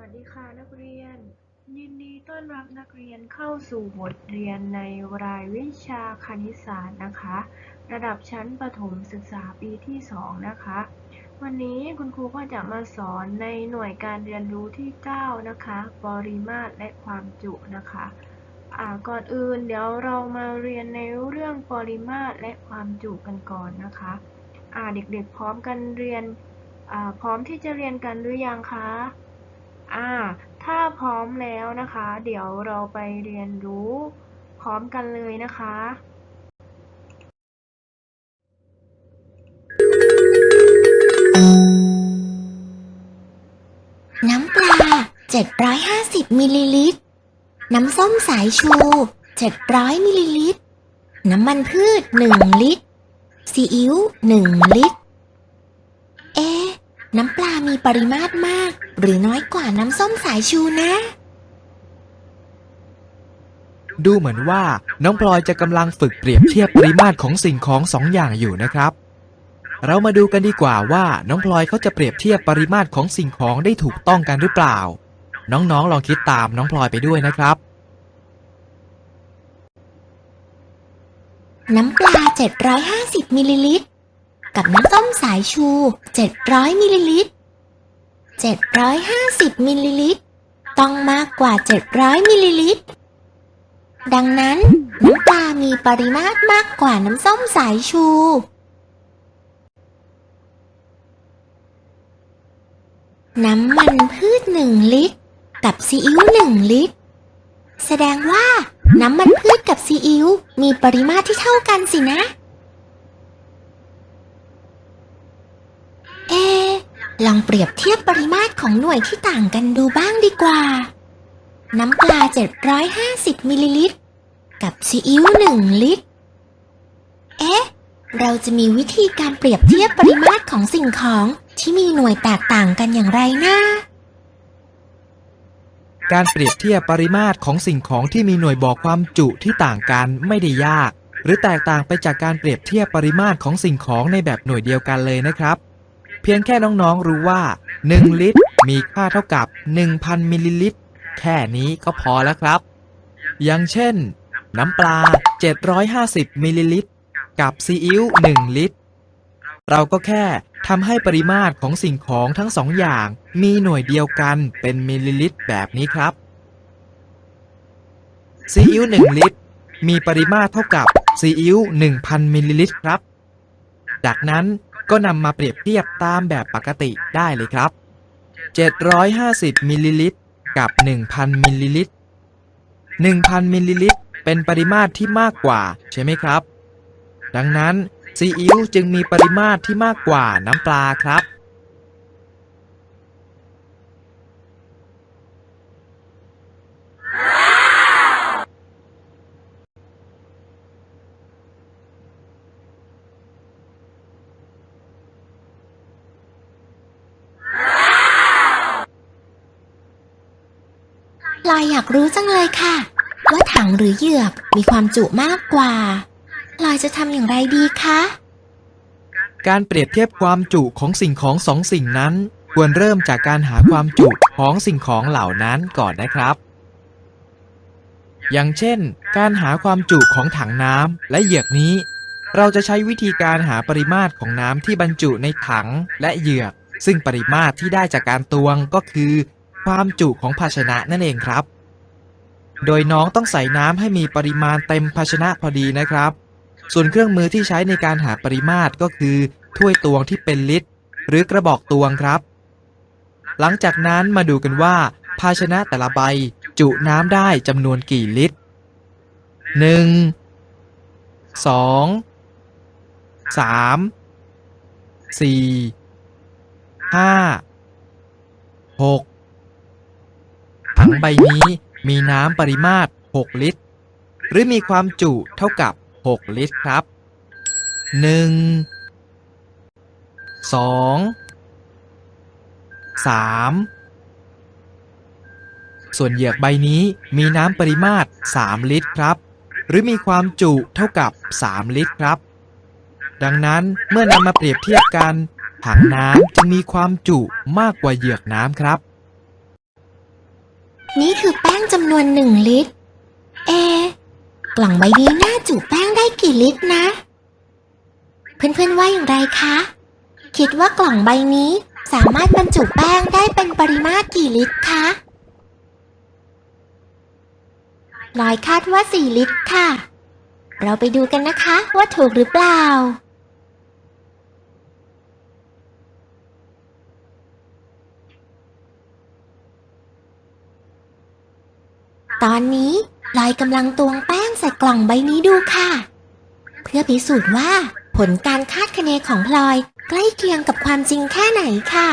วัสดีค่ะนักเรียน ยินดีต้อนรับนักเรียนเข้าสู่บทเรียนในรายวิชาคณิตศาสตร์นะคะ ระดับชั้นประถมศึกษาปีที่ 2 นะคะ วันนี้คุณครูก็จะมาสอนในหน่วยการเรียนรู้ที่ 9 นะคะ ปริมาตรและความจุนะคะก่อนอื่นเดี๋ยวเรามาเรียนในเรื่องปริมาตรและความจุกันก่อนนะคะอ่าเด็กๆพร้อมกันเรียนพร้อมที่จะเรียนกันหรือยังคะ อ่า ถ้าพร้อมแล้วนะคะ เดี๋ยวเราไปเรียนรู้พร้อมกันเลยนะคะน้ำปลา 750 มิลลิลิตร น้ำส้มสายชู 700 มิลลิลิตร น้ำมันพืช 1 ลิตร ซีอิ๊ว 1 ลิตร น้ำปลามีปริมาตรมาก หรือน้อยกว่าน้ำส้มสายชูนะ ดูเหมือนว่าน้องพลอยจะกำลังฝึกเปรียบเทียบปริมาตรของสิ่งของสองอย่างอยู่นะครับ เรามาดูกันดีกว่าว่าน้องพลอยเขาจะเปรียบเทียบปริมาตรของสิ่งของได้ถูกต้องกันหรือเปล่า น้องๆลองคิดตามน้องพลอยไปด้วยนะครับ น้ำปลา 750มิลลิลิตร กับน้ำส้มสายชู 700มิลลิลิตร750มิลลิลิตรต้องมากกว่า 700มิลลิลิตรดังนั้นน้ำปลามีปริมาตรมากกว่าน้ำส้มสายชู น้ำมันพืช1ลิตร กับซีอิ๊ว1ลิตร แสดงว่าน้ำมันพืชกับซีอิ๊วมีปริมาตรที่เท่ากันสินะ เอะ ลองเปรียบเทียบปริมาตรของหน่วยที่ต่างกันดูบ้างดีกว่า น้ำปลา 750 มิลลิลิตร กับซีอิ๊ว 1 ลิตร เอ๊ะ เราจะมีวิธีการเปรียบเทียบปริมาตรของสิ่งของที่มีหน่วยแตกต่างกันอย่างไรนะ การเปรียบเทียบปริมาตรของสิ่งของที่มีหน่วยบอกความจุที่ต่างกันไม่ได้ยาก หรือแตกต่างไปจากการเปรียบเทียบปริมาตรของสิ่งของในแบบหน่วยเดียวกันเลยนะครับ เพียงแค่น้องๆรู้ว่า 1 ลิตร มีค่าเท่ากับ 1,000มิลลิลิตร แค่นี้ก็พอแล้วครับ อย่างเช่น น้ำปลา 750มิลลิลิตร กับซีอิ๊ว1 ลิตร เราก็แค่ทำให้ปริมาตรของสิ่งของทั้งสองอย่าง มีหน่วยเดียวกันเป็นมิลลิลิตร แบบนี้ครับซีอิ๊ว1ลิตร มีปริมาตรเท่ากับซีอิ๊ว1,000มิลลิลิตรครับ จากนั้น ก็นำมาเปรียบเทียบตามแบบปกติได้เลยครับ 750มิลลิลิตรกับ 1,000มิลลิลิตร1,000มิลลิลิตรเป็นปริมาตรที่มากกว่าใช่ไหมครับ ดังนั้นซีอิ๊วจึงมีปริมาตรที่มากกว่าน้ำปลาครับ ลอยอยากรู้จังเลยค่ะ ว่าถังหรือเหยือกมีความจุมากกว่าลอยจะทำอย่างไรดีคะ การเปรียบเทียบความจุของสิ่งของสองสิ่งนั้น ควรเริ่มจากการหาความจุของสิ่งของเหล่านั้นก่อนนะครับ อย่างเช่น การหาความจุของถังน้ำและเหยือกนี้ เราจะใช้วิธีการหาปริมาตรของน้ำที่บรรจุในถังและเหยือก ซึ่งปริมาตรที่ได้จากการตวงก็คือ ความจุของภาชนะนั่นเองครับ โดยน้องต้องใส่น้ำให้มีปริมาณเต็มภาชนะพอดีนะครับ ส่วนเครื่องมือที่ใช้ในการหาปริมาตรก็คือ ถ้วยตวงที่เป็นลิตร หรือกระบอกตวงครับ หลังจากนั้นมาดูกันว่า ภาชนะแต่ละใบจุน้ำได้จำนวนกี่ลิตร 1 2 3 4 5 6 งใบนี้มีน้ำปริมาตร 6 ลิตร หรือมีความจุเท่ากับ 6 ลิตรครับ 1 2 3 ส่วนเหยือกใบนี้มีน้ำปริมาตร 3 ลิตรครับ หรือมีความจุเท่ากับ 3 ลิตรครับ ดังนั้นเมื่อนำมาเปรียบเทียบกัน ถังน้ำจะมีความจุมากกว่าเหยือกน้ำครับ นี่คือแป้งจำนวนหนึ่งลิตร เอกล่องใบนี้น่าจุแป้งได้กี่ลิตรนะ เพื่อนๆว่าอย่างไรคะ คิดว่ากล่องใบนี้สามารถบรรจุแป้งได้เป็นปริมาตรกี่ลิตรคะลอยคาดว่า4ลิตรค่ะ เราไปดูกันนะคะว่าถูกหรือเปล่า อนนี้ลอยกำลังตวงแป้งใส่กล่องใบนี้ดูค่ะ เพื่อพิสูจน์ว่า ผลการคาดคะเนของพลอยใกล้เคียงกับความจริงแค่ไหนค่ะ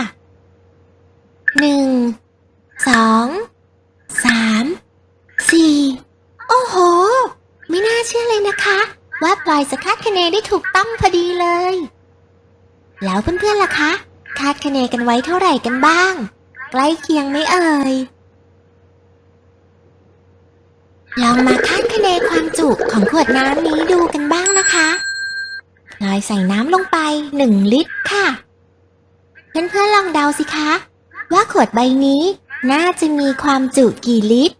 หนึ่งสองสามสี่โอ้โห ไม่น่าเชื่อเลยนะคะ ว่าพลอยจะคาดคะเนได้ถูกต้องพอดีเลย แล้วเพื่อนๆล่ะคะ คาดคะเนกันไว้เท่าไหร่กันบ้าง ใกล้เคียงไหมเอ่ย ลองมาคาดคะเนความจุของขวดน้ำนี้ดูกันบ้างนะคะลอยใส่น้ำลงไปหนึ่งลิตรค่ะ เพื่อนๆลองเดาสิคะ ว่าขวดใบนี้น่าจะมีความจุกี่ลิตร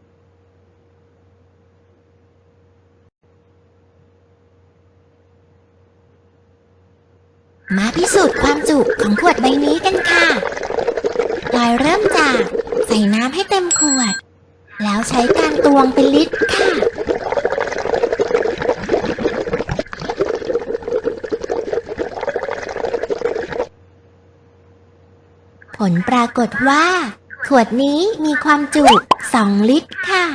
มาพิสูจน์ความจุของขวดใบนี้กันค่ะลอยเริ่มจากใส่น้ำให้เต็มขวด แล้วใช้การตวงเป็นลิตรค่ะ ผลปรากฏว่า ขวดนี้มีความจุ 2 ลิตรค่ะ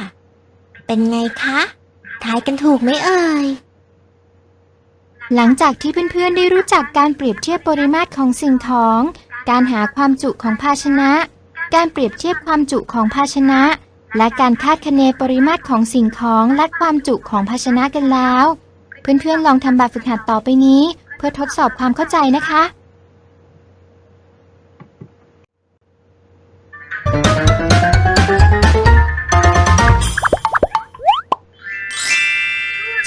เป็นไงคะ ทายกันถูกไหมเอ่ย หลังจากที่เพื่อนๆได้รู้จักการเปรียบเทียบปริมาตรของสิ่งของ การหาความจุของภาชนะ การเปรียบเทียบความจุของภาชนะ และการคาดคะเนปริมาตรของสิ่งของและความจุของภาชนะกันแล้ว เพื่อนๆลองทำแบบฝึกหัดต่อไปนี้ เพื่อทดสอบความเข้าใจนะคะ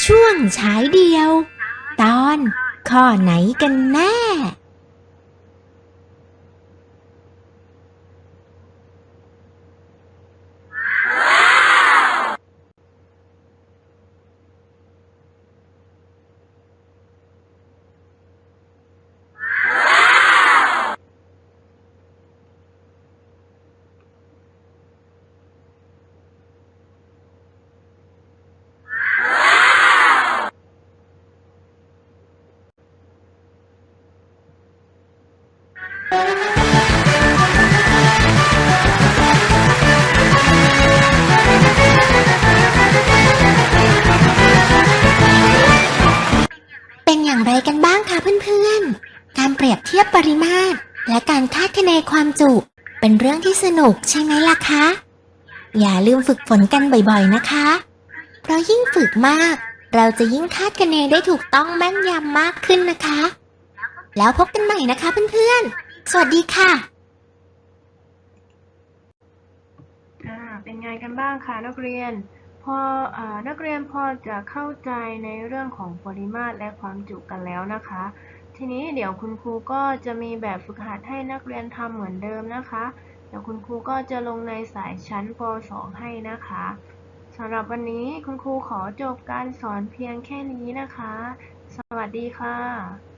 ช่วงฉายเดียว ตอนข้อไหนกันแน่ ปริมาตร และการคาดคะเนความจุ เป็นเรื่องที่สนุกใช่ไหมล่ะคะ อย่าลืมฝึกฝนกันบ่อยๆนะคะ เพราะยิ่งฝึกมาก เราจะยิ่งคาดคะเนได้ถูกต้องแม่นยำมากขึ้นนะคะ แล้วพบกันใหม่นะคะเพื่อนๆ สวัสดีค่ะอ่าเป็นไงกันบ้างคะนักเรียน พออานักเรียนพอจะเข้าใจในเรื่องของปริมาตรและความจุกันแล้วนะคะ ทีนี้เดี๋ยวคุณครูก็จะมีแบบฝึกหัดให้นักเรียนทำเหมือนเดิมนะคะ เดี๋ยวคุณครูก็จะลงในสายชั้นป .2 ให้นะคะสำหรับวันนี้คุณครูขอจบการสอนเพียงแค่นี้นะคะ สวัสดีค่ะ